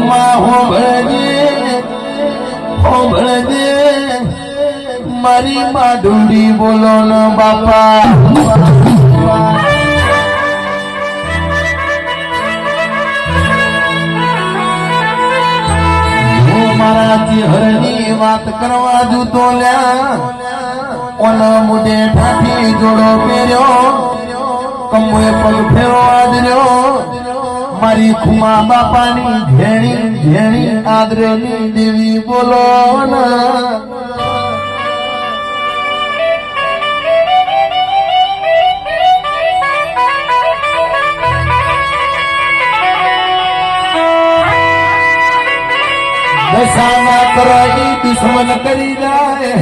માં હોભળજે હોભળજે મારી માધુરી બોલો ન બાપા. મારા વાત કરવા જૂતો લ્યા. ઓનો મુડે ઠાઠી જોડો પહેર્યો. કમોએ પગ ફેરવા જ રહ્યો મારી ખુમા બાપાની ઘેણી ઘેણી આદરેની દેવી બોલો ના. દશામાં કરો ઈ દુશ્મન કરી જાય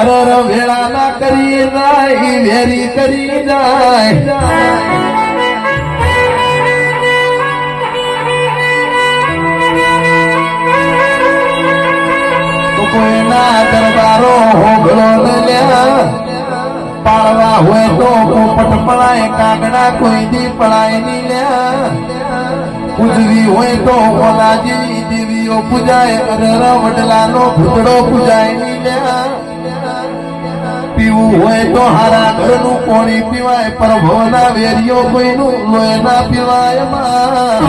અરે વેળા ના કરી જાય, વેરી કરી જાય. કોઈના દરબારો હોગળો ન પાળવા હોય તો પોપટ પડાય, કાગડા કોઈ દી પડાયની લ્યા. હોય તો ઓલા જેવી દેવીઓ પૂજાય અરર વડલાનો ભૂતડો પૂજાયની લ્યા. પીવું હોય તો હારા ઘરનું કોણી પીવાય પર ભવના કોઈનું લોહી ના પીવાયમાં.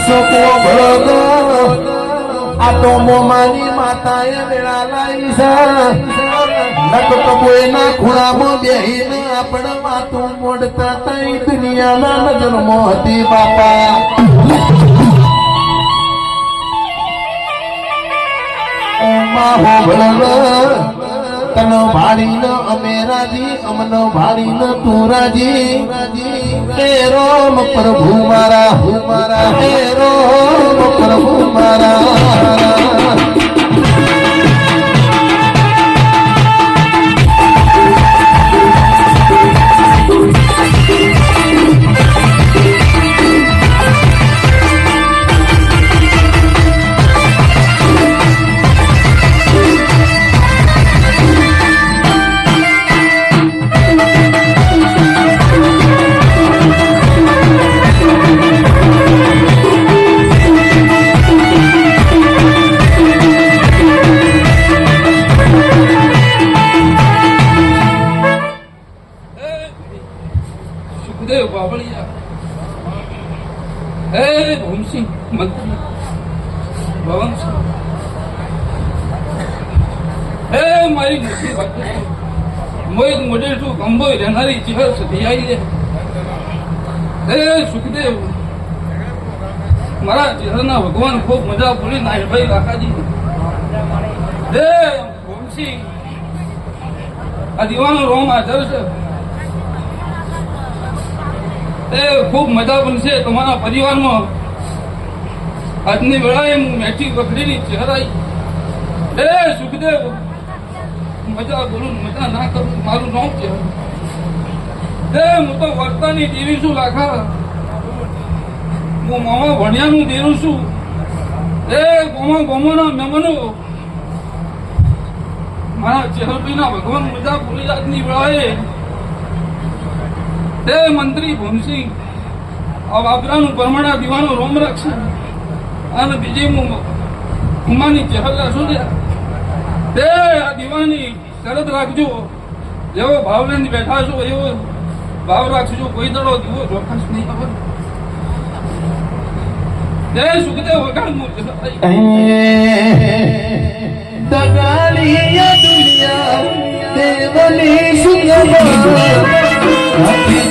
અશોકો ભળો આ તો મોમાની માતાએ વેળા લાવી નક કબોયના ખૂણામાં બેહીને આપણે વાતું મોડતા તઈ દુનિયાના નજરમાં હતી બાપા ઓમાં હો ભળો તનો ન અમે રાજી, અમનો ભાડીનો તું રાજી. હે રોમ પ્રભુ મારા હું મારા, હે રોમ પ્રભુ મારા. મારી ચહેરાના ભગવાન ખૂબ મજા ભૂલી નાયભાઈ રાખાજી હે ભૂમસિંહ આ દીવાનો રોમ હાજર છે. એ, ખૂબ મજા બનશે તમારા પરિવારમાં. આજની વેળાએ હું મેઠી પકડીની ચહેરાઈ. એ સુખદેવ, મજા બોલું, મજા ના કરું, મારું નામ છે એ, હું તો વર્તાની દેવી છું લાખા હું મામા ભણ્યાનું દેરું છું. એ, ગોમા ગોમોના મહેમાનો મારા ચહેરભાઈના ભગવાન મજા ભૂલી આજની વેળાએ. તે મંત્રી ભૂમસિંહ, આ બાબરાનું પરમાણા દીવાનો રોમ રાખશે. અને બીજી ઉમાની ચહલા રાખશું તે આ દીવાની શરત રાખજો. જેવો ભાવ લઈને બેઠા છો એવો ભાવ રાખજો. કોઈ દડો દીવો ચોખાશ નહીં ખબર જય સુખદેવ વગાડ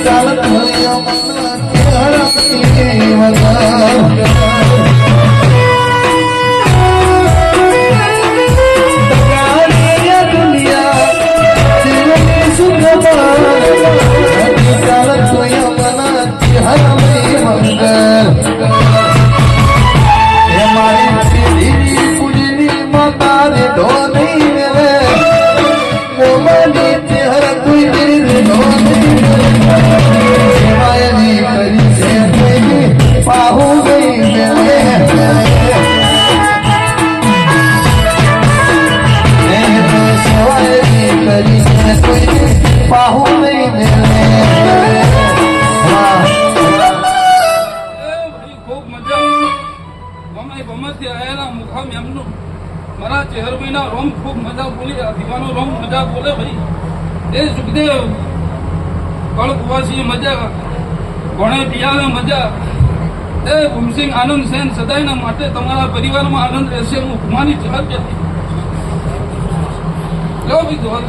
ચાલતું બહારથી આવેલા મુખામ એમનું મારા ચહેરભાઈના રોમ ખૂબ મજા બોલી દીવાનો રોમ મજા બોલે ભાઈ. એ સુખદેવ કળકુવાસી મજા ગણે પિયાને મજા. એ ભૂમસિંહ આનંદ સેન સદાયના માટે તમારા પરિવારમાં આનંદ રહેશે, હું ઉપમાની જવાબ નથી કયો બીજું